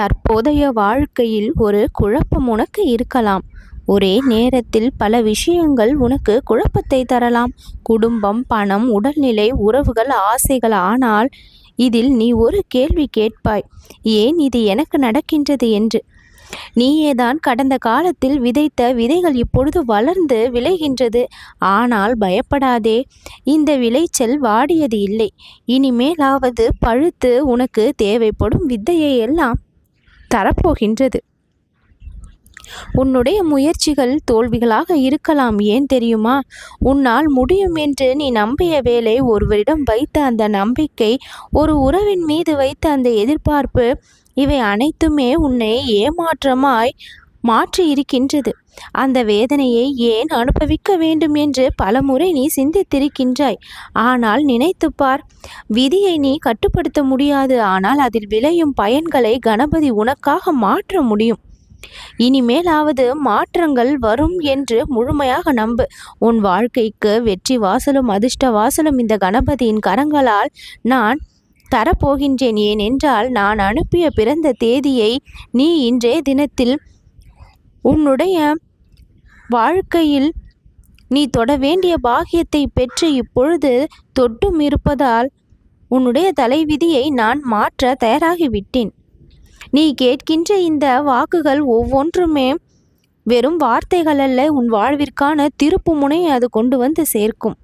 தற்போதைய வாழ்க்கையில் ஒரு குழப்பம் உனக்கு இருக்கலாம். ஒரே நேரத்தில் பல விஷயங்கள் உனக்கு குழப்பத்தை தரலாம். குடும்பம் பணம் உடல்நிலை உறவுகள் ஆசைகள். ஆனால் இதில் நீ ஒரு கேள்வி கேட்பாய். ஏன் இது எனக்கு நடக்கின்றது என்று? நீயேதான் கடந்த காலத்தில் விதைத்த விதைகள் இப்பொழுது வளர்ந்து விளைகின்றது. ஆனால் பயப்படாதே. இந்த விளைச்சல் வாடியது இல்லை. இனிமேலாவது பழுத்து உனக்கு தேவைப்படும் வித்தையை எல்லாம் தரப்போகின்றது. உன்னுடைய முயற்சிகள் தோல்விகளாக இருக்கலாம் ஏன் தெரியுமா? உன்னால் முடியும் என்று நீ நம்பிய வேலை ஒருவரிடம் வைத்த அந்த நம்பிக்கை ஒரு உறவின் மீது வைத்த அந்த எதிர்பார்ப்பு இவை அனைத்துமே உன்னை ஏமாற்றமாய் மாற்றி இருக்கின்றது. அந்த வேதனையை ஏன் அனுபவிக்க வேண்டும் என்று பலமுறை நீ சிந்தித்திருக்கின்றாய். ஆனால் நினைத்துப் பார் விதியை நீ கட்டுப்படுத்த முடியாது. ஆனால் அதில் விளையும் பயன்களை கணபதி உனக்காக மாற்ற முடியும். இனிமேலாவது மாற்றங்கள் வரும் என்று முழுமையாக நம்பு. உன் வாழ்க்கைக்கு வெற்றி வாசலும் அதிர்ஷ்ட வாசலும் இந்த கணபதியின் கரங்களால் நான் தரப்போகின்றேன். ஏனென்றால் நான் அனுப்பிய பிறந்த தேதியை நீ இன்றைய தினத்தில் உன்னுடைய வாழ்க்கையில் நீ தொட வேண்டிய பாகியத்தை பெற்று இப்பொழுது தொட்டும் இருப்பதால் உன்னுடைய தலைவிதியை நான் மாற்ற தயாராகிவிட்டேன். நீ கேட்கின்ற இந்த வாக்குகள் ஒவ்வொன்றுமே வெறும் வார்த்தைகள் அல்ல உன் வாழ்விற்கான திருப்பு முனையை அது கொண்டு வந்து சேர்க்கும்.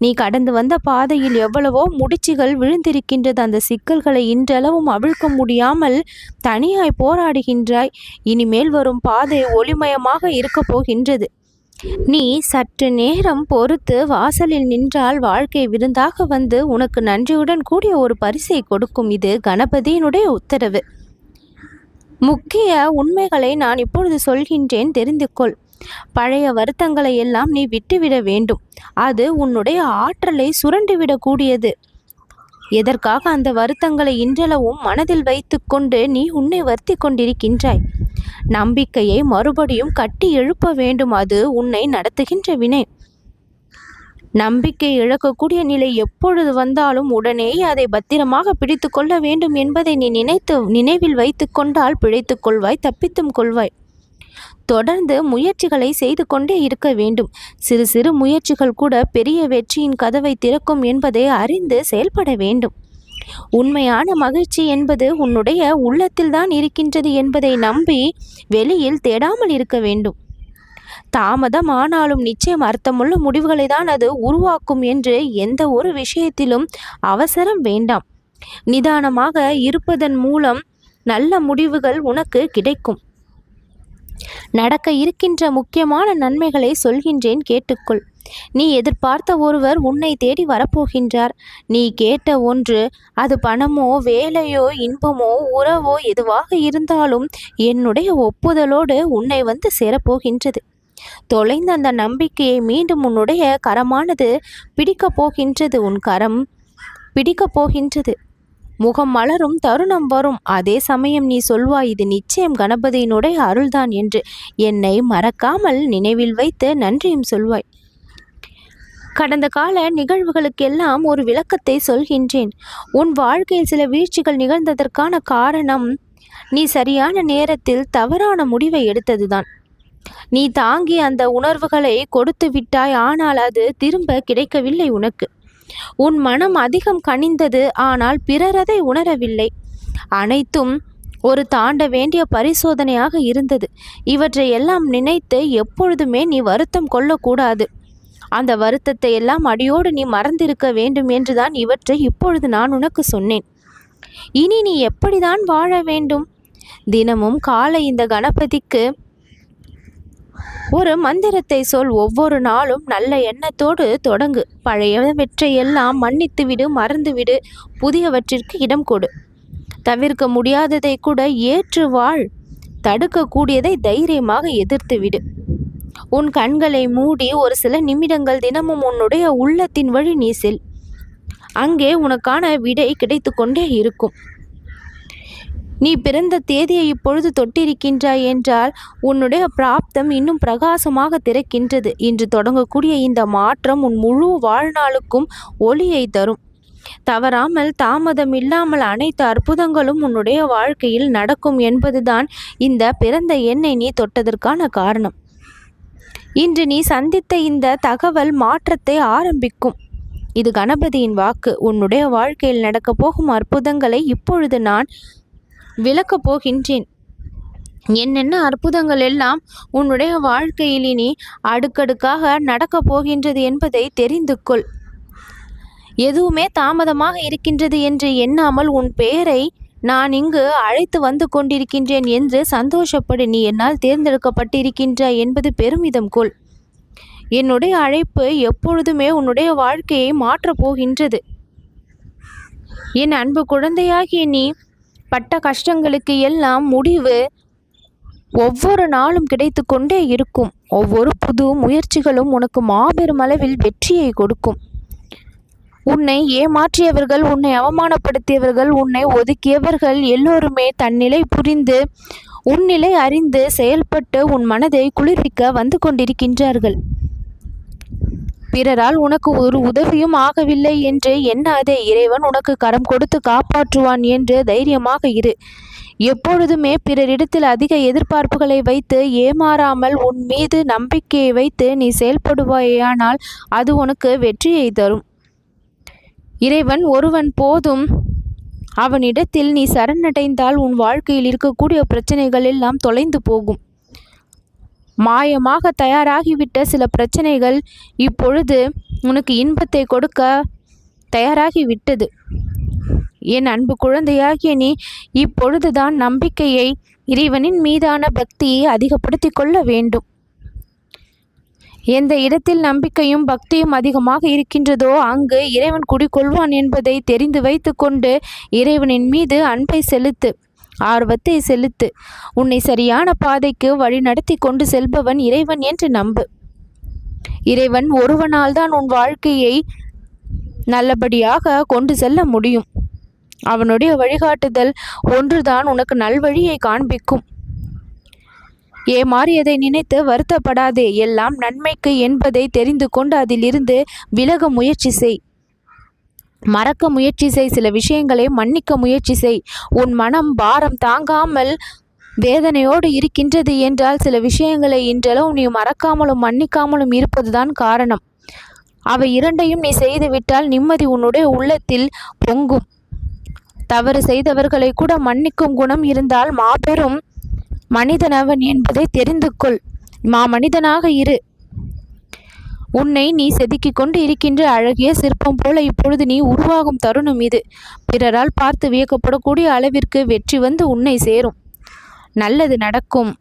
நீ கடந்து வந்த பாதையில் எவ்வளவோ முடிச்சுகள் விழுந்திருக்கின்றது. அந்த சிக்கல்களை இன்றளவும் அவிழ்க்க முடியாமல் தனியாய் போராடுகின்றாய். இனிமேல் வரும் பாதை ஒளிமயமாக இருக்கப் போகின்றது. நீ சற்று நேரம் பொறுத்து வாசலில் நின்றால் வாழ்க்கை விருந்தாக வந்து உனக்கு நன்றியுடன் கூடிய ஒரு பரிசை கொடுக்கும். இது கணபதியினுடைய உத்தரவு. முக்கிய உண்மைகளை நான் இப்பொழுது சொல்கின்றேன். தெரிந்து கொள். பழைய வருத்தங்களை எல்லாம் நீ விட்டுவிட வேண்டும். அது உன்னுடைய ஆற்றலை சுரண்டிவிடக்கூடியது. எதற்காக அந்த வருத்தங்களை இன்றளவும் மனதில் வைத்துக்கொண்டு நீ உன்னை வருத்தி கொண்டிருக்கின்றாய்? நம்பிக்கையை மறுபடியும் கட்டி எழுப்ப வேண்டும். அது உன்னை நடத்துகின்ற வினை. நம்பிக்கை இழக்கக்கூடிய நிலை எப்பொழுது வந்தாலும் உடனே அதை பத்திரமாக பிடித்து கொள்ள வேண்டும் என்பதை நீ நினைத்து நினைவில் வைத்து கொண்டால் பிழைத்து கொள்வாய் தப்பித்தும் கொள்வாய். தொடர்ந்து முயற்சிகளை செய்து கொண்டே இருக்க வேண்டும். சிறு சிறு முயற்சிகள் கூட பெரிய வெற்றியின் கதவை திறக்கும் என்பதை அறிந்து செயல்பட வேண்டும். உண்மையான மகிழ்ச்சி என்பது உன்னுடைய உள்ளத்தில்தான் இருக்கின்றது என்பதை நம்பி வெளியில் தேடாமல் இருக்க வேண்டும். தாமதம் ஆனாலும் நிச்சயம் அர்த்தமுள்ள முடிவுகளை தான் அது உருவாக்கும் என்று எந்த ஒரு விஷயத்திலும் அவசரம் வேண்டாம். நிதானமாக இருப்பதன் மூலம் நல்ல முடிவுகள் உனக்கு கிடைக்கும். நடக்க இருக்கின்ற முக்கியமான நன்மைகளை சொல்கின்றேன் கேட்டுக்கொள். நீ எதிர்பார்த்த ஒருவர் உன்னை தேடி வரப்போகின்றார். நீ கேட்ட ஒன்று அது பணமோ வேலையோ இன்பமோ உறவோ எதுவாக இருந்தாலும் என்னுடைய ஒப்புதலோடு உன்னை வந்து சேரப்போகின்றது. தொலைந்த அந்த நம்பிக்கையை மீண்டும் உன்னுடைய கரமானது பிடிக்கப் போகின்றது. உன் கரம் பிடிக்கப் போகின்றது. முகம் மலரும் தருணம் வரும். அதே சமயம் நீ சொல்வாய் இது நிச்சயம் கணபதியினுடைய அருள்தான் என்று. என்னை மறக்காமல் நினைவில் வைத்து நன்றியும் சொல்வாய். கடந்த கால நிகழ்வுகளுக்கெல்லாம் ஒரு விளக்கத்தை சொல்கின்றேன். உன் வாழ்க்கையில் சில வீழ்ச்சிகள் நிகழ்ந்ததற்கான காரணம் நீ சரியான நேரத்தில் தவறான முடிவை எடுத்ததுதான். நீ தாங்கி அந்த உணர்வுகளை கொடுத்து விட்டாய் ஆனால் அது திரும்ப கிடைக்கவில்லை உனக்கு. உன் மனம் அதிகம் கனிந்தது ஆனால் பிறர் அதை உணரவில்லை. அனைத்தும் ஒரு தாண்ட வேண்டிய பரிசோதனையாக இருந்தது. இவற்றை எல்லாம் நினைத்து எப்பொழுதுமே நீ வருத்தம் கொள்ளக்கூடாது. அந்த வருத்தத்தை எல்லாம் அடியோடு நீ மறந்திருக்க வேண்டும் என்றுதான் இவற்றை இப்பொழுது நான் உனக்கு சொன்னேன். இனி நீ எப்படிதான் வாழ வேண்டும்? தினமும் காலை இந்த கணபதிக்கு ஒரு மந்திரத்தை சொல் ஒவ்வொரு நாளும் நல்ல எண்ணத்தோடு தொடங்கு. பழையவற்றையெல்லாம் மன்னித்துவிடு மறந்துவிடு. புதியவற்றிற்கு இடம் கொடு. தவிர்க்க முடியாததை கூட ஏற்று வாழ். தடுக்கக்கூடியதை தைரியமாக எதிர்த்து விடு உன் கண்களை மூடி ஒரு சில நிமிடங்கள் தினமும் உன்னுடைய உள்ளத்தின் வழி நீ செல். அங்கே உனக்கான விடை கிடைத்து கொண்டே இருக்கும். நீ பிறந்த தேதியை இப்பொழுது தொட்டிருக்கின்றாய் என்றால் உன்னுடைய பிராப்தம் இன்னும் பிரகாசமாக திறக்கின்றது. இன்று தொடங்கக்கூடிய இந்த மாற்றம் உன் முழு வாழ்நாளுக்கும் ஒளியை தரும். தவறாமல் தாமதம் இல்லாமல் அனைத்து அற்புதங்களும் உன்னுடைய வாழ்க்கையில் நடக்கும் என்பதுதான் இந்த பிறந்த எண்ணை நீ தொட்டதற்கான காரணம். இன்று நீ சந்தித்த இந்த தகவல் மாற்றத்தை ஆரம்பிக்கும். இது கணபதியின் வாக்கு. உன்னுடைய வாழ்க்கையில் நடக்கப் போகும் அற்புதங்களை இப்பொழுது நான் விளக்கப் போகின்றேன். என்னென்ன அற்புதங்கள் எல்லாம் உன்னுடைய வாழ்க்கையில் இனி அடுக்கடுக்காக நடக்கப் போகின்றது என்பதை தெரிந்து கொள். எதுவுமே தாமதமாக இருக்கின்றது என்று எண்ணாமல் உன் பெயரை நான் இங்கு அழைத்து வந்து கொண்டிருக்கின்றேன் என்று சந்தோஷப்படு. நீ என்னால் தேர்ந்தெடுக்கப்பட்டிருக்கின்றாய் என்பது பெருமிதம் கொள். என்னுடைய அழைப்பு எப்பொழுதுமே உன்னுடைய வாழ்க்கையை மாற்றப் போகின்றது. என் அன்பு குழந்தையாகிய நீ பட்ட கஷ்டங்களுக்கு எல்லாம் முடிவு ஒவ்வொரு நாளும் கிடைத்து கொண்டே இருக்கும். ஒவ்வொரு புது முயற்சிகளும் உனக்கு மாபெரும் அளவில் வெற்றியை கொடுக்கும். உன்னை ஏமாற்றியவர்கள் உன்னை அவமானப்படுத்தியவர்கள் உன்னை ஒதுக்கியவர்கள் எல்லோருமே தன்னிலை புரிந்து உன்னிலை அறிந்து செயல்பட்டு உன் மனதை குளிர்விக்க வந்து கொண்டிருக்கின்றார்கள். பிறரால் உனக்கு ஒரு உதவியும் ஆகவில்லை என்று எண்ணாதே இறைவன் உனக்கு கரம் கொடுத்து காப்பாற்றுவான் என்று தைரியமாக இரு. எப்பொழுதுமே பிறரிடத்தில் அதிக எதிர்பார்ப்புகளை வைத்து ஏமாறாமல் உன் மீது நம்பிக்கையை வைத்து நீ செயல்படுவாயானால் அது உனக்கு வெற்றியை தரும். இறைவன் ஒருவன் போதும். அவனிடத்தில் நீ சரணடைந்தால் உன் வாழ்க்கையில் இருக்கக்கூடிய பிரச்சனைகள் எல்லாம் தொலைந்து போகும். மாயமாக தயாராகிவிட்ட சில பிரச்சனைகள் இப்பொழுது உனக்கு இன்பத்தை கொடுக்க தயாராகிவிட்டது. என் அன்பு குழந்தையாகிய நீ இப்பொழுதுதான் நம்பிக்கையை இறைவனின் மீதான பக்தியை அதிகப்படுத்திக் கொள்ள வேண்டும். எந்த இடத்தில் நம்பிக்கையும் பக்தியும் அதிகமாக இருக்கின்றதோ அங்கு இறைவன் குடிக்கொள்வான் என்பதை தெரிந்து வைத்துக்கொண்டு இறைவனின் மீது அன்பை செலுத்து. ஆர்வத்தை செலுத்து. உன்னை சரியான பாதைக்கு வழி நடத்தி கொண்டு செல்பவன் இறைவன் என்று நம்பு. இறைவன் ஒருவனால் தான் உன் வாழ்க்கையை நல்லபடியாக கொண்டு செல்ல முடியும். அவனுடைய வழிகாட்டுதல் ஒன்றுதான் உனக்கு நல்வழியை காண்பிக்கும். ஏமாறியதை நினைத்து வருத்தப்படாதே. எல்லாம் நன்மைக்கு என்பதை தெரிந்து கொண்டு அதிலிருந்து விலக முயற்சி செய். மறக்க முயற்சி செய் சில விஷயங்களை மன்னிக்க முயற்சி செய். உன் மனம் பாரம் தாங்காமல் வேதனையோடு இருக்கின்றது என்றால் சில விஷயங்களை இன்றளவும் நீ மறக்காமலும் மன்னிக்காமலும் இருப்பதுதான் காரணம். அவை இரண்டையும் நீ செய்துவிட்டால் நிம்மதி உன்னுடைய உள்ளத்தில் பொங்கும். தவறு செய்தவர்களை கூட மன்னிக்கும் குணம் இருந்தால் மாபெரும் மனிதனவன் என்பதை தெரிந்து கொள். மா மனிதனாக இரு. உன்னை நீ செதுக்கிக் கொண்டு இருக்கின்ற அழகிய சிற்பம் போல இப்பொழுது நீ உருவாகும் தருணம் இது. பிறரால் பார்த்து வியக்கப்படக்கூடிய அளவிற்கு வெற்றி வந்து உன்னை சேரும். நல்லது நடக்கும்.